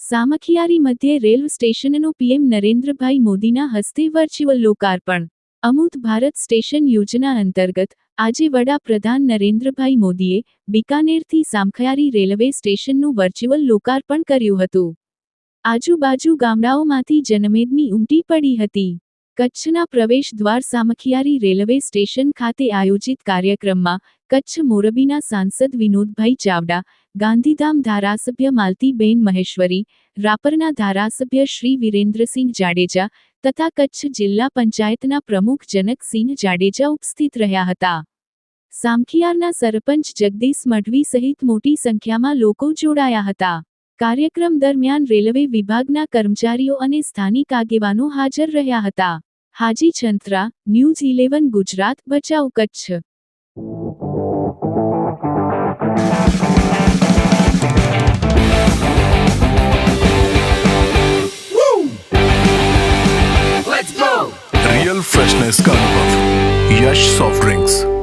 સામખિયારી મધ્યે રેલવે સ્ટેશનનું પીએમ નરેન્દ્રભાઈ મોદીના હસ્તે વર્ચ્યુઅલ લોકાર્પણ. અમૂત ભારત સ્ટેશન યોજના અંતર્ગત આજે વડાપ્રધાન નરેન્દ્રભાઈ મોદીએ બિકાનેરથી સામખિયારી રેલવે સ્ટેશનનું વર્ચ્યુઅલ લોકાર્પણ કર્યું હતું. આજુબાજુ ગામડાઓમાંથી જનમેદની ઉમટી પડી હતી. કચ્છના પ્રવેશ દ્વાર સામખિયારી રેલવે સ્ટેશન ખાતે આયોજિત કાર્યક્રમમાં કચ્છ મોરબીના સાંસદ વિનોદભાઈ ચાવડા, ગાંધીધામ ધારાસભ્ય માલતીબેન મહેશ્વરી, રાપરના ધારાસભ્ય શ્રી વિરેન્દ્રસિંહ જાડેજા તથા કચ્છ જિલ્લા પંચાયતના પ્રમુખ જનકસિંહ જાડેજા ઉપસ્થિત રહ્યા હતા. સામખિયારના સરપંચ જગદીશ મઢવી સહિત મોટી સંખ્યામાં લોકો જોડાયા હતા. કાર્યક્રમ દરમિયાન રેલવે વિભાગના કર્મચારીઓ અને સ્થાનિક આગેવાનો હાજર રહ્યા હતા. હાજી છંત્રા ન્યૂઝ ઇલેવન ગુજરાત બચાવ કચ્છ. રિયલ ફ્રેશનેસ કા યશ સોફ્ટ ડ્રિંક્સ